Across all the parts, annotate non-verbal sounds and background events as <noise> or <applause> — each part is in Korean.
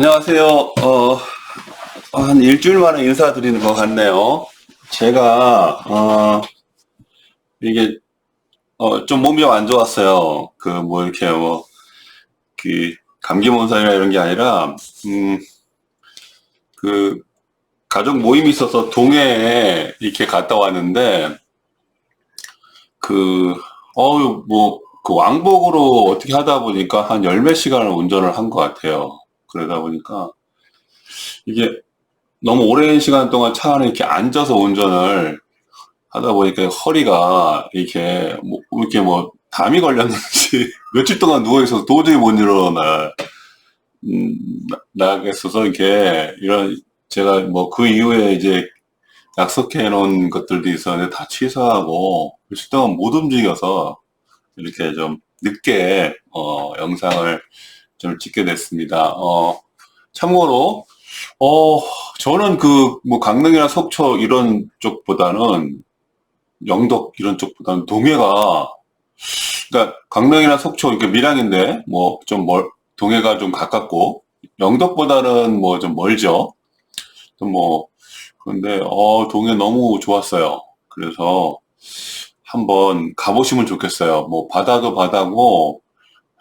안녕하세요. 어, 한 일주일 만에 인사드리는 것 같네요. 제가, 어, 이게, 어, 좀 몸이 안 좋았어요. 그, 뭐, 이렇게, 뭐, 그, 감기 몸살이나 이런 게 아니라, 음, 그, 가족 모임이 있어서 동해에 이렇게 갔다 왔는데, 그, 어유, 뭐, 그 왕복으로 어떻게 하다 보니까 한 열 몇 시간을 운전을 한 것 같아요. 그러다 보니까 이게 너무 오랜 시간 동안 차 안에 이렇게 앉아서 운전을 하다 보니까 허리가 이렇게 뭐 이렇게 뭐 담이 걸렸는지 <laughs> 며칠 동안 누워 있어서 도저히 못 일어나 음, 나겠어서 이렇게 이런 제가 뭐 그 이후에 이제 약속해 놓은 것들도 있었는데 다 취소하고 며칠 동안 못 움직여서 이렇게 좀 늦게 어, 영상을 좀 찍게 됐습니다. 어, 참고로 어, 저는 그 뭐 강릉이나 속초 이런 쪽보다는 영덕 이런 쪽보다는 동해가 그러니까 강릉이나 속초 이렇게 밀양인데 뭐 좀 멀, 동해가 좀 가깝고 영덕보다는 뭐 좀 멀죠. 뭐 근데 어 동해 너무 좋았어요. 그래서 한번 가보시면 좋겠어요. 뭐 바다도 바다고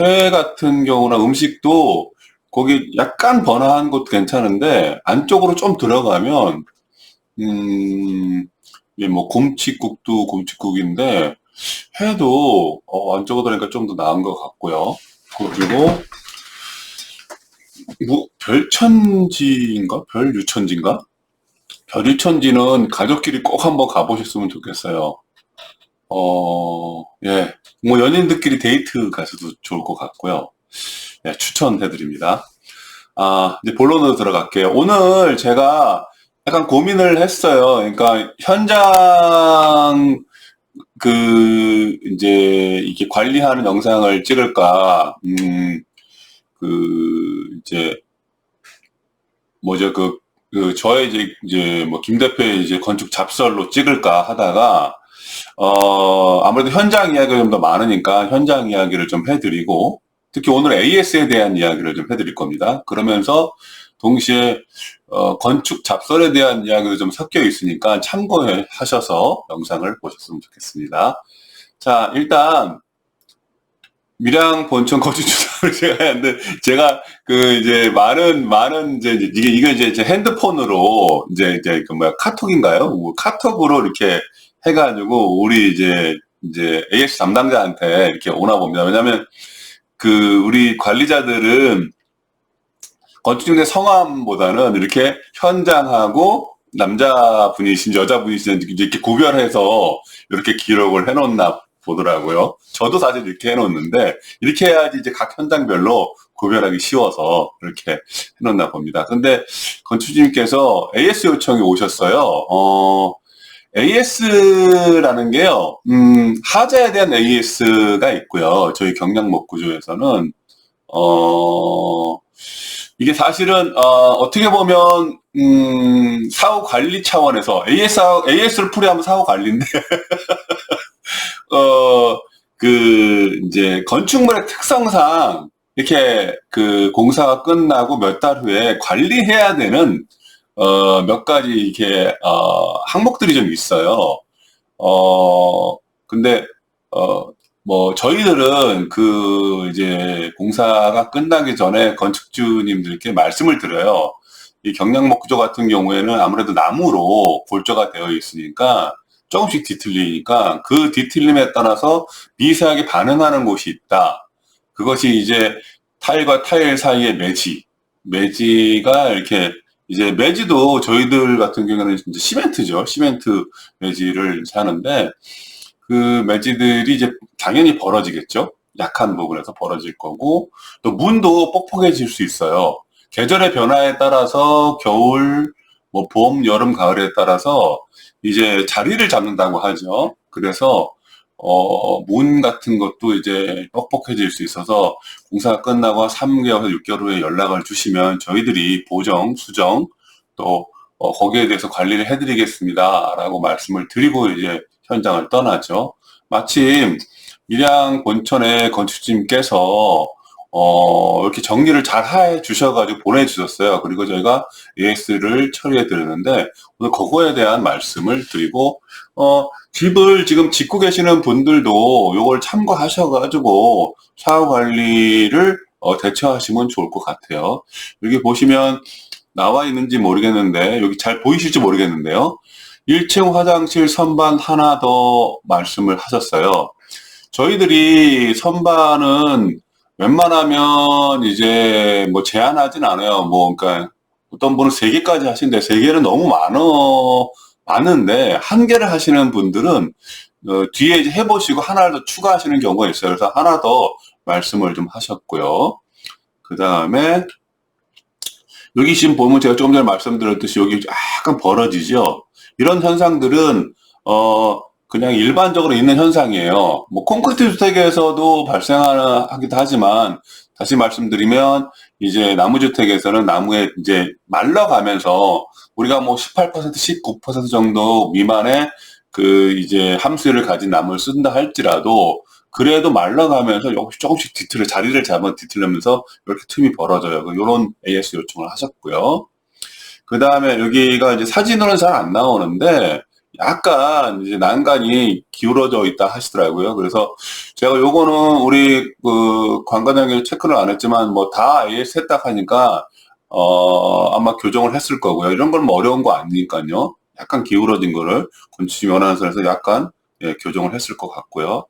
회 같은 경우나 음식도 거기 약간 번화한 것도 괜찮은데 안쪽으로 좀 들어가면 음, 이뭐 곰칫국도 곰칫국인데 회도 어, 안쪽으로 들어가니까 좀 더 나은 것 같고요. 그리고 뭐 별천지인가? 별유천지인가? 별유천지는 가족끼리 꼭 한번 가보셨으면 좋겠어요. 어, 예. 뭐 연인들끼리 데이트 가셔도 좋을 것 같고요. 예, 추천해드립니다. 아, 이제 본론으로 들어갈게요. 오늘 제가 약간 고민을 했어요. 그러니까 현장 그 이제 이게 관리하는 영상을 찍을까, 음, 그 이제 뭐죠 그, 그 저의 이제 이제 뭐 김 대표의 이제 건축 잡설로 찍을까 하다가 어 아무래도 현장 이야기가 좀 더 많으니까 현장 이야기를 좀 해드리고 특히 오늘 AS에 대한 이야기를 좀 해드릴 겁니다. 그러면서 동시에 어, 건축 잡설에 대한 이야기도 좀 섞여 있으니까 참고해 하셔서 영상을 보셨으면 좋겠습니다. 자, 일단 밀양 본청 거주 주장을 <laughs> 제가 했는데 제가 그 이제 많은 많은 이제 이게 이게 이제 제 핸드폰으로 이제 이제 그 뭐야 카톡인가요? 뭐 카톡으로 이렇게 해가지고 우리 이제 이제 AS 담당자한테 이렇게 오나 봅니다. 왜냐하면 그 우리 관리자들은 건축중대 성함보다는 이렇게 현장하고 남자분이신지 여자분이신지 이렇게 구별해서 이렇게 기록을 해놓나 보더라고요. 저도 사실 이렇게 해놓는데 이렇게 해야지 이제 각 현장별로 구별하기 쉬워서 이렇게 해놓나 봅니다. 근데 건축주님께서 AS 요청이 오셨어요. 어, AS라는 게요, 음, 하자에 대한 AS가 있고요. 저희 경량목 구조에서는, 어, 이게 사실은, 어, 떻게 보면, 음, 사후 관리 차원에서 AS, AS를 풀이하면 사후 관리인데, <laughs> 어, 그, 이제, 건축물의 특성상, 이렇게 그 공사가 끝나고 몇 달 후에 관리해야 되는 어, 몇 가지 이렇게 어, 항목들이 좀 있어요. 어, 근데 어, 뭐 저희들은 그 이제 공사가 끝나기 전에 건축주님들께 말씀을 드려요. 이 경량목 구조 같은 경우에는 아무래도 나무로 골조가 되어 있으니까 조금씩 뒤틀리니까 그 뒤틀림에 따라서 미세하게 반응하는 곳이 있다. 그것이 이제 타일과 타일 사이의 매지, 매지가 이렇게 이제 매지도 저희들 같은 경우는 이제 시멘트죠. 시멘트 매지를 하는데 그 매지들이 이제 당연히 벌어지겠죠. 약한 부분에서 벌어질 거고 또 문도 뻑뻑해질 수 있어요. 계절의 변화에 따라서 겨울, 뭐 봄, 여름, 가을에 따라서 이제 자리를 잡는다고 하죠. 그래서 어, 문 같은 것도 이제 뻑뻑해질 수 있어서 공사가 끝나고 3개월에서 6개월 후에 연락을 주시면 저희들이 보정, 수정, 또 어, 거기에 대해서 관리를 해드리겠습니다. 라고 말씀을 드리고 이제 현장을 떠나죠. 마침 밀양 본천의 건축주님께서 어, 이렇게 정리를 잘 해 주셔가지고 보내주셨어요. 그리고 저희가 AS를 처리해 드리는데, 오늘 그거에 대한 말씀을 드리고, 어, 집을 지금 짓고 계시는 분들도 요걸 참고하셔가지고, 사후 관리를 어, 대처하시면 좋을 것 같아요. 여기 보시면 나와 있는지 모르겠는데, 여기 잘 보이실지 모르겠는데요. 1층 화장실 선반 하나 더 말씀을 하셨어요. 저희들이 선반은 웬만하면 이제 뭐 제한하진 않아요. 뭐, 그러니까 어떤 분은 세 개까지 하시는데 세 개는 너무 많어, 많은데 한 개를 하시는 분들은 어, 뒤에 이제 해보시고 하나를 더 추가하시는 경우가 있어요. 그래서 하나 더 말씀을 좀 하셨고요. 그 다음에 여기 지금 보면 제가 조금 전에 말씀드렸듯이 여기 약간 벌어지죠. 이런 현상들은 어 그냥 일반적으로 있는 현상이에요. 뭐 콘크리트 주택에서도 발생하기도 하지만 다시 말씀드리면 이제 나무 주택에서는 나무에 이제 말라가면서 우리가 뭐 18% 19% 정도 미만의 그 이제 함수를 가진 나무를 쓴다 할지라도 그래도 말라가면서 조금씩 조금씩 뒤틀을 자리를 잡아 뒤틀리면서 이렇게 틈이 벌어져요. 이런 AS 요청을 하셨고요. 그 다음에 여기가 이제 사진으로는 잘 안 나오는데 약간 이제 난간이 기울어져 있다 하시더라고요. 그래서 제가 요거는 우리 그 관관장님 체크를 안 했지만 뭐다 AS 했다 하니까 어 아마 교정을 했을 거고요. 이런 건 뭐 어려운 거 아니니까요. 약간 기울어진 거를 건축 연한선에서 약간 예, 교정을 했을 것 같고요.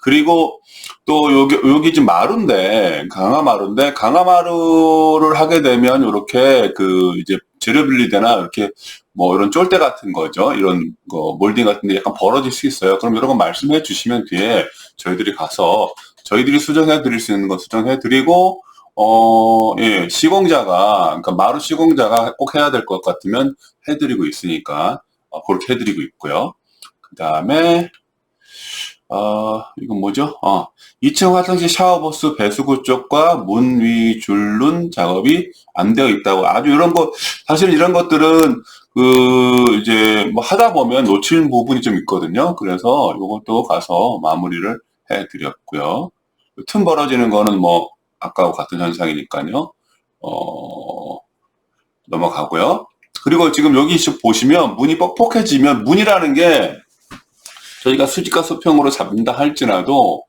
그리고 또 여기 여기 지금 마루인데 강화 마루인데 강화 마루를 하게 되면 이렇게 그 이제 재료빌리대나 이렇게 뭐 이런 쫄대 같은 거죠. 이런 거 몰딩 같은 데 약간 벌어질 수 있어요. 그럼 이런 거 말씀해 주시면 뒤에 저희들이 가서 저희들이 수정해 드릴 수 있는 거 수정해 드리고 어, 예, 시공자가 그러니까 마루 시공자가 꼭 해야 될 것 같으면 해 드리고 있으니까 어, 그렇게 해 드리고 있고요. 그 다음에 어, 이건 뭐죠? 어, 2층 화장실 샤워부스 배수구 쪽과 문 위 줄눈 작업이 안 되어 있다고. 아주 이런 거, 사실 이런 것들은 그, 이제 뭐 하다 보면 놓치는 부분이 좀 있거든요. 그래서 이것도 가서 마무리를 해 드렸고요. 틈 벌어지는 거는 뭐, 아까와 같은 현상이니까요. 어, 넘어가고요. 그리고 지금 여기 보시면 문이 뻑뻑해지면 문이라는 게 저희가 수직과 수평으로 잡는다 할지라도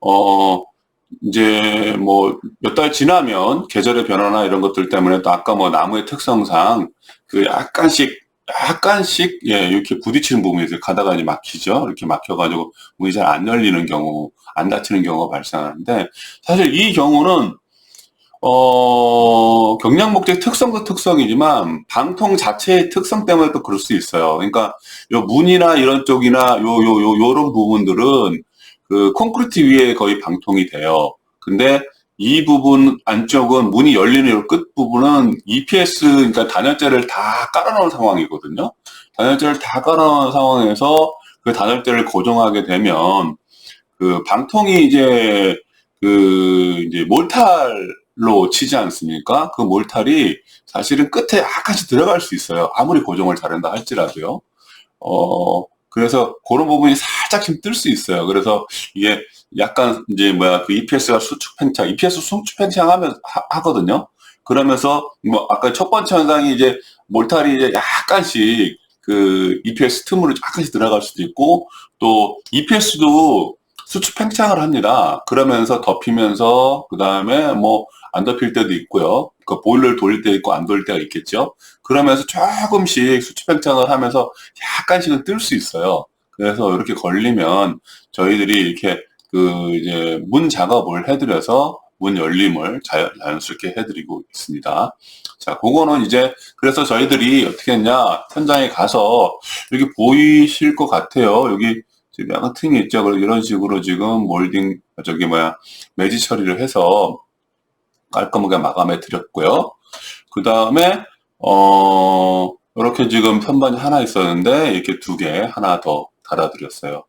어 이제 뭐 몇 달 지나면 계절의 변화나 이런 것들 때문에 또 아까 뭐 나무의 특성상 그 약간씩 약간씩 예 이렇게 부딪히는 부분이 있어요. 가다가 이제 막히죠. 이렇게 막혀가지고 문이 잘 안 열리는 경우, 안 닫히는 경우가 발생하는데 사실 이 경우는 어, 경량 목적 특성도 특성이지만 방통 자체의 특성 때문에 또 그럴 수 있어요. 그러니까 요 문이나 이런 쪽이나 요 요 요 요런 부분들은 그 콘크리트 위에 거의 방통이 돼요. 근데 이 부분 안쪽은 문이 열리는 요 끝 부분은 EPS 그러니까 단열재를 다 깔아놓은 상황이거든요. 단열재를 다 깔아놓은 상황에서 그 단열재를 고정하게 되면 그 방통이 이제 그 이제 몰탈 로 치지 않습니까? 그 몰탈이 사실은 끝에 약간씩 들어갈 수 있어요. 아무리 고정을 잘한다 할지라도요. 어, 그래서 그런 부분이 살짝 힘들 수 있어요. 그래서 이게 약간 이제 뭐야 그 EPS가 수축 팽창, EPS 수축 팽창 하면 하, 거든요 그러면서 뭐 아까 첫 번째 현상이 이제 몰탈이 이제 약간씩 그 EPS 틈으로 약간씩 들어갈 수도 있고 또 EPS도 수축 팽창을 합니다. 그러면서 덮이면서 그 다음에 뭐 안 덮일 때도 있고요. 그 보일러를 돌릴 때 있고 안 돌릴 때가 있겠죠. 그러면서 조금씩 수치 팽창을 하면서 약간씩은 뜰 수 있어요. 그래서 이렇게 걸리면 저희들이 이렇게 그 이제 문 작업을 해드려서 문 열림을 자연스럽게 해드리고 있습니다. 자, 그거는 이제 그래서 저희들이 어떻게 했냐 현장에 가서 이렇게 보이실 것 같아요. 여기 지금 약간 틈이 있죠. 이런 식으로 지금 몰딩 저기 뭐야 매지 처리를 해서 깔끔하게 마감해 드렸고요. 그 다음에 어 이렇게 지금 선반이 하나 있었는데 이렇게 두 개 하나 더 달아드렸어요.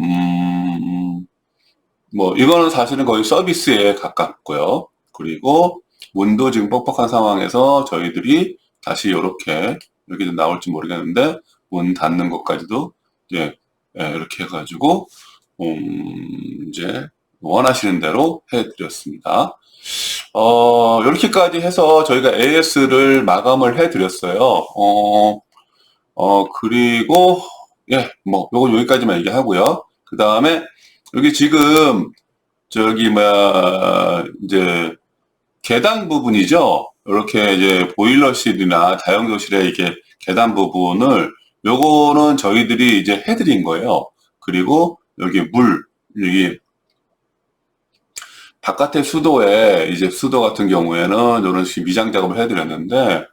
음, 뭐 이거는 사실은 거의 서비스에 가깝고요. 그리고 문도 지금 뻑뻑한 상황에서 저희들이 다시 이렇게 여기도 나올지 모르겠는데 문 닫는 것까지도 이제 예, 이렇게 해가지고 음, 이제 원하시는 대로 해드렸습니다. 어, 이렇게까지 해서 저희가 AS를 마감을 해드렸어요. 어, 어, 그리고, 예, 뭐, 요건 여기까지만 얘기하고요. 그 다음에, 여기 지금, 저기, 뭐야, 이제, 계단 부분이죠. 이렇게 이제 보일러실이나 다용도실의 이게 계단 부분을, 요거는 저희들이 이제 해드린 거예요. 그리고 여기 물, 여기 바깥의 수도에 이제 수도 같은 경우에는 이런 식의 미장 작업을 해드렸는데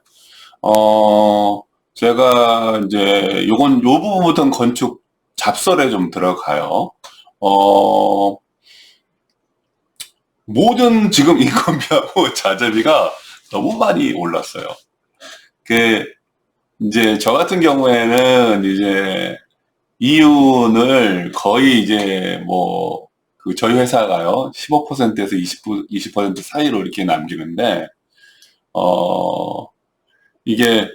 어 제가 이제 요건 요 부분부터는 건축 잡설에 좀 들어가요. 어 모든 지금 <laughs> 인건비하고 자재비가 너무 많이 올랐어요. 그 이제 저 같은 경우에는 이제 이윤을 거의 이제 뭐 그 저희 회사가요 15%에서 20% 20% 사이로 이렇게 남기는데 어 이게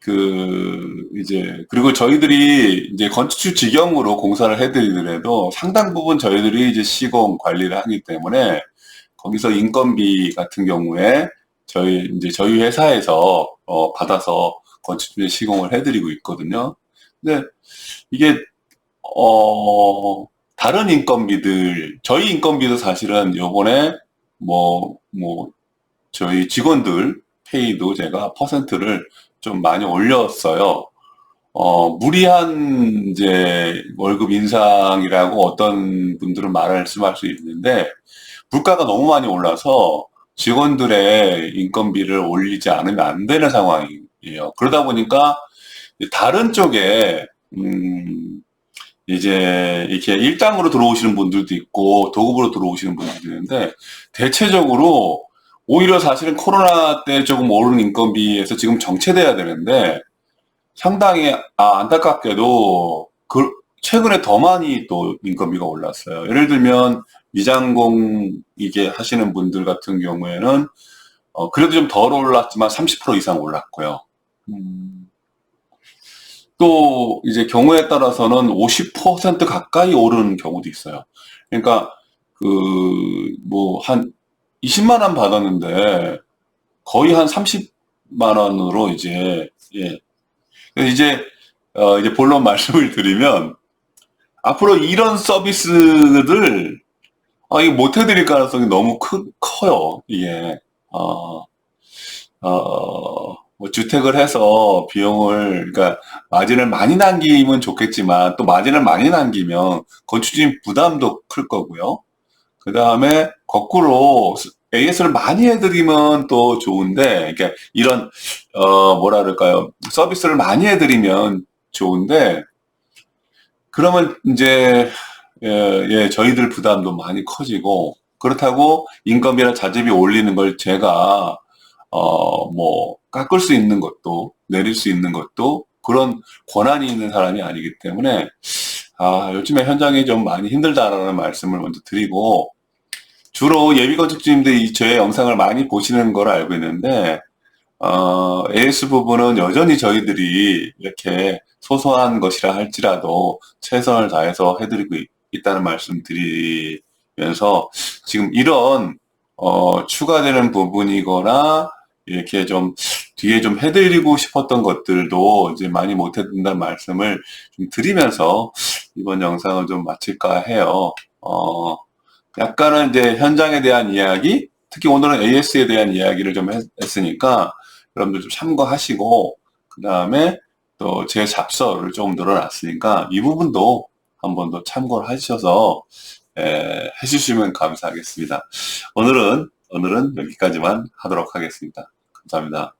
그 이제 그리고 저희들이 이제 건축주 직영으로 공사를 해드리더라도 상당 부분 저희들이 이제 시공 관리를 하기 때문에 거기서 인건비 같은 경우에 저희 이제 저희 회사에서 어 받아서 건축주의 시공을 해드리고 있거든요. 근데 이게 어 다른 인건비들 저희 인건비도 사실은 요번에 뭐뭐 저희 직원들 페이도 제가 퍼센트를 좀 많이 올렸어요. 어 무리한 이제 월급 인상이라고 어떤 분들은 말씀할 수 있는데 물가가 너무 많이 올라서 직원들의 인건비를 올리지 않으면 안 되는 상황이 에요. 그러다 보니까 다른 쪽에 음 이제 이렇게 일당으로 들어오시는 분들도 있고 도급으로 들어오시는 분들도 있는데 대체적으로 오히려 사실은 코로나 때 조금 오른 인건비에서 지금 정체돼야 되는데 상당히 아, 안타깝게도 그 최근에 더 많이 또 인건비가 올랐어요. 예를 들면 미장공 이게 하시는 분들 같은 경우에는 어, 그래도 좀 덜 올랐지만 30% 이상 올랐고요. 음, 또 이제 경우에 따라서는 50% 가까이 오르는 경우도 있어요. 그러니까 그 뭐 한 20만 원 받았는데 거의 한 30만 원으로 이제 예. 이제 어 이제 본론 말씀을 드리면 앞으로 이런 서비스를 아 이거 못 해드릴 가능성이 너무 크, 커요. 이게 어, 어, 뭐 주택을 해서 비용을 그러니까 마진을 많이 남기면 좋겠지만 또 마진을 많이 남기면 건축주인 부담도 클 거고요. 그 다음에 거꾸로 AS를 많이 해드리면 또 좋은데, 그러니까 이런 어 뭐라 그럴까요? 서비스를 많이 해드리면 좋은데 그러면 이제 예, 예, 저희들 부담도 많이 커지고 그렇다고 인건비나 자재비 올리는 걸 제가 어 뭐 깎을 수 있는 것도 내릴 수 있는 것도 그런 권한이 있는 사람이 아니기 때문에 아 요즘에 현장이 좀 많이 힘들다라는 말씀을 먼저 드리고 주로 예비 건축주님들이 제 영상을 많이 보시는 걸 알고 있는데 어, AS 부분은 여전히 저희들이 이렇게 소소한 것이라 할지라도 최선을 다해서 해드리고 있, 다는 말씀 드리면서 지금 이런 어, 추가되는 부분이거나 이렇게 좀 뒤에 좀 해드리고 싶었던 것들도 이제 많이 못해준다는 말씀을 좀 드리면서 이번 영상을 좀 마칠까 해요. 어, 약간은 이제 현장에 대한 이야기, 특히 오늘은 AS에 대한 이야기를 좀 했, 으니까 여러분들 좀 참고하시고 그 다음에 또 제 잡설을 조금 늘어났으니까 이 부분도 한 번 더 참고를 하셔서 에, 해주시면 감사하겠습니다. 오늘은 오늘은 여기까지만 하도록 하겠습니다. 감사합니다.